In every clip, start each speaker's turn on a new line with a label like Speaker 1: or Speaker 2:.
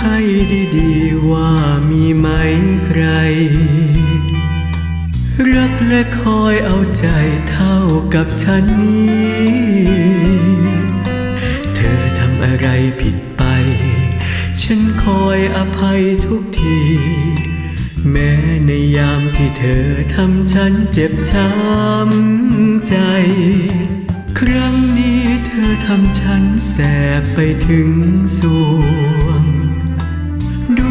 Speaker 1: ให้ดีๆว่ามีไหมใคร รักและคอยเอาใจเท่ากับฉันนี้ เธอทำอะไรผิดไป ฉันคอยอภัยทุกที แม้ในยามที่เธอทำฉันเจ็บช้ำใจ ครั้งนี้เธอทำฉันแสบไปถึงส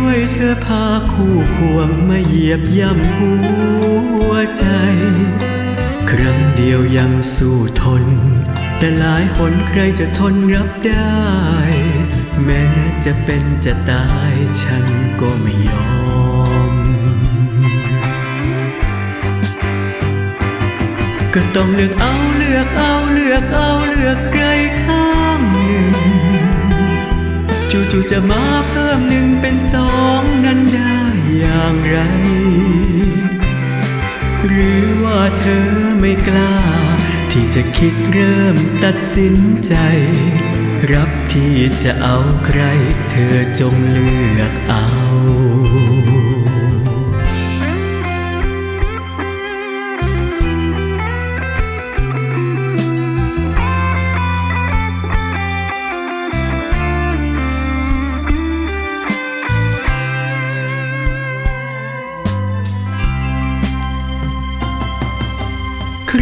Speaker 1: วงด้วยเธอพาคู่ควงมาเหยียบย่ำหัวใจ ครั้งเดียวยังสู้ทน แต่หลายหนใครจะทนรับได้ แม้จะเป็นจะตายฉันก็ไม่ยอม ก็ต้องเลือกเอาเลือกเอาเลือกเอาเลือกใครข้า จู่ๆจะมาเพิ่มหนึ่งเป็นสองนั้นได้อย่างไร หรือว่าเธอไม่กล้า ที่จะคิดเริ่มตัดสินใจ รับที่จะเอาใคร เธอจงเลือกเอา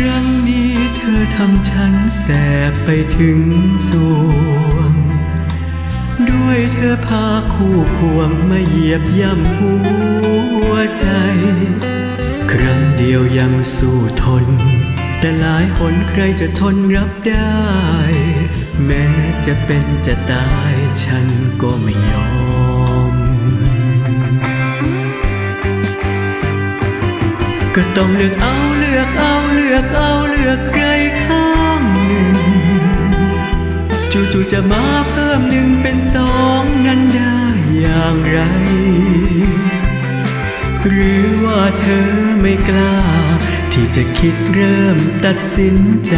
Speaker 1: รั้งนี้เธอทำฉันแสบไปถึงสวง ด้วยเธอพาคู่ควงมาเหยียบย่ำหัวใจ ครั้งเดียวยังสู้ทน แต่หลายหนใครจะทนรับได้ แม้จะเป็นจะตายฉันก็ไม่ยอม ก็ต้องเลือกเอา ลือกเอาเลือกเอาเลือกใครข้างหนึ่ง จู่ๆจะมาเพิ่มหนึ่งเป็นสองนั้นได้อย่างไร หรือว่าเธอไม่กล้า ที่จะคิดเริ่มตัดสินใจ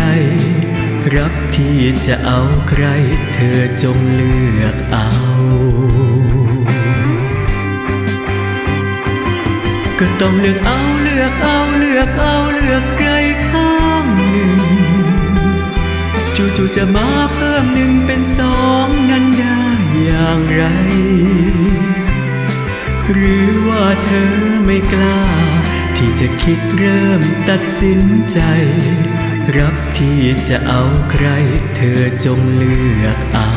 Speaker 1: รับที่จะเอาใคร เธอจงเลือกเอาก็ต้องเลือกเอาเลือกเอา ลือกเอาเลือกใครข้างหนึ่ง จู่ๆจะมาเพิ่มหนึ่งเป็นสองนั้นได้อย่างไร หรือว่าเธอไม่กล้า ที่จะคิดเริ่มตัดสินใจ รับที่จะเอาใคร เธอจงเลือกเอา